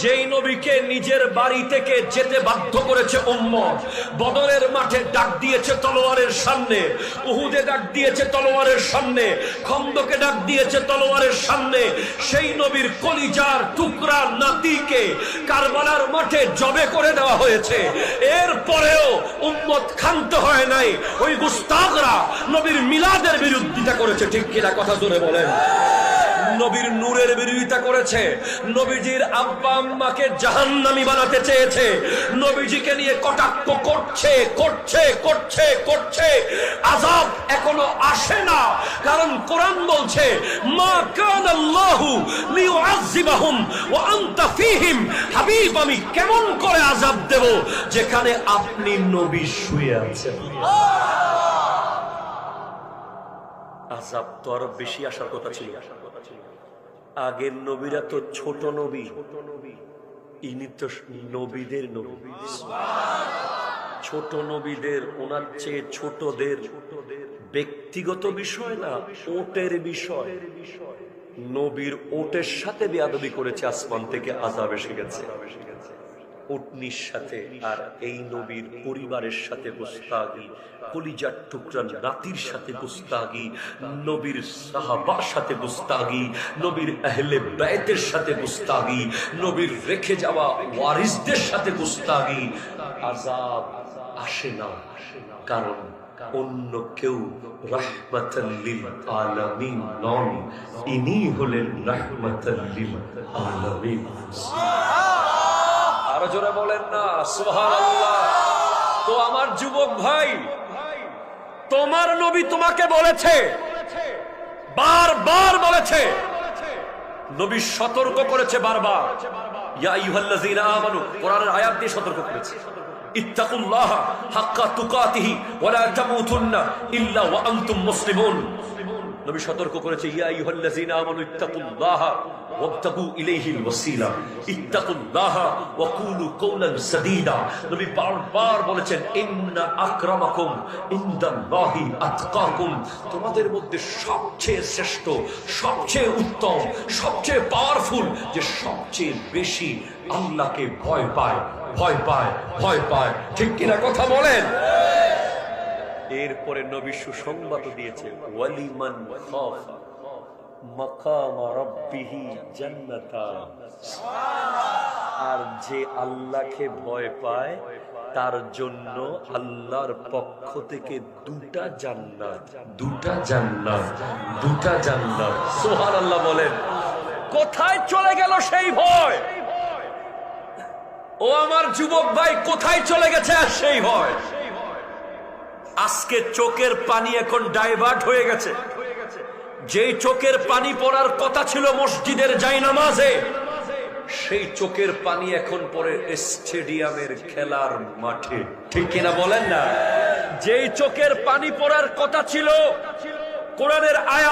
যেই নবীকে নিজের বাড়ি থেকে যেতে বাধ্য করেছে উম্মত, বদরের মাঠে ডাক দিয়েছে তলোয়ারের সামনে, উহুদে ডাক দিয়েছে তলোয়ারের সামনে, খন্দকে ডাক দিয়েছে তলোয়ারের সামনে, সেই নবীর কলিজার টুকরা নাতিকে কারবালার মাঠে জবে করে দেওয়া হয়েছে। এরপরেও উম্মত ক্ষান্ত হয় নাই, ওই গুস্তাগরা নবীর মিলাদের বিরোধিতা করেছে, ঠিক কিনা কথা জোরে বলেন। নবীর নূরের বিরোধিতা করেছে, নবীজির আব্বা আম্মাকে জাহান্নামি বানাতে চেয়েছে, নবীজিকে নিয়ে কটাক্ষ করছে করছে করছে করছে। আজাব এখনও আসে না, কারণ কোরআন বলছে, মা কান আল্লাহু লিউআযিবাহুম ওয়া আনতা ফীহিম। হাবিব, আমি কেমন করে আযাব দেব, যেখানে আপনি নবী শুয়ে আছেন? আজাব তো আরও বেশি আসার কথা ছিল। আগের নবীরা তো ছোট নবী। ইনি তো নবীদের নবী। ছোট নবীদের, ওনার চেয়ে ছোটদের ব্যক্তিগত বিষয় না, ওটের বিষয়। নবীর ওটের সাথে বেয়াদবি করেছে আসমান থেকে আজাব এসে গেছে। উটনির সাথে আর এই নবীর পরিবারের সাথে গুস্তাগি, কলিজার টুকরা নাতির সাথে গুস্তাগি, নবীর সাহাবার সাথে গুস্তাগি, নবীর আহলে ব্যয়তের সাথে গুস্তাগি, নবীর রেখে যাওয়া ওয়ারিসদের সাথে গুস্তাগি। আজাব আসে না, কারণ অন্য কেউ রাহমাতাল্লিল আলামিন নন। ইনি হলেন রাহমাতাল্লিল আলামিন। আরও জোরে বলেন না তো আমার যুবক ভাই, তোমার নবী তোমাকে বলেছে, বারবার বলেছে, নবী সতর্ক করেছে বারবার। ইয়া আইয়ুহাল্লাযীনা আমানু, কোরআনের দিয়ে সতর্ক করেছে। হাক্কা তুকাতিহি নবী সতর্ক করেছে, ইয়া বলেছেন তোমাদের মধ্যে সবচেয়ে শ্রেষ্ঠ, সবচেয়ে উত্তম, সবচেয়ে পাওয়ারফুল যে সবচেয়ে বেশি আল্লাহকে ভয় পায় ভয় পায় ভয় পায়। ঠিক কিনা কথা বলেন? এরপরে নবী সুসংবাদ দিয়েছে ওয়ালিমান খাফা। আর যে আল্লাহকে ভয় পায়, তার জন্য আল্লাহর পক্ষ থেকে দুটা জান্নাত দুটা জান্নাত দুটা জান্নাত। সুবহানাল্লাহ বলেন, কোথায় চলে গেল সেই ভয়? ও আমার যুবক ভাই, কোথায় চলে গেছে আর সেই ভয়? আজকে চোখের পানি এখন ডাইভার্ট হয়ে গেছে। যেই চোখের পানি পড়ার কথা ছিল মসজিদের যাই নামাজে সেই চোখের পানি এখন পরে স্টেডিয়ামের খেলার মাঠে। ঠিক কিনা বলেন না? যেই চোখের পানি পড়ার কথা ছিল, কোরআনের আয়া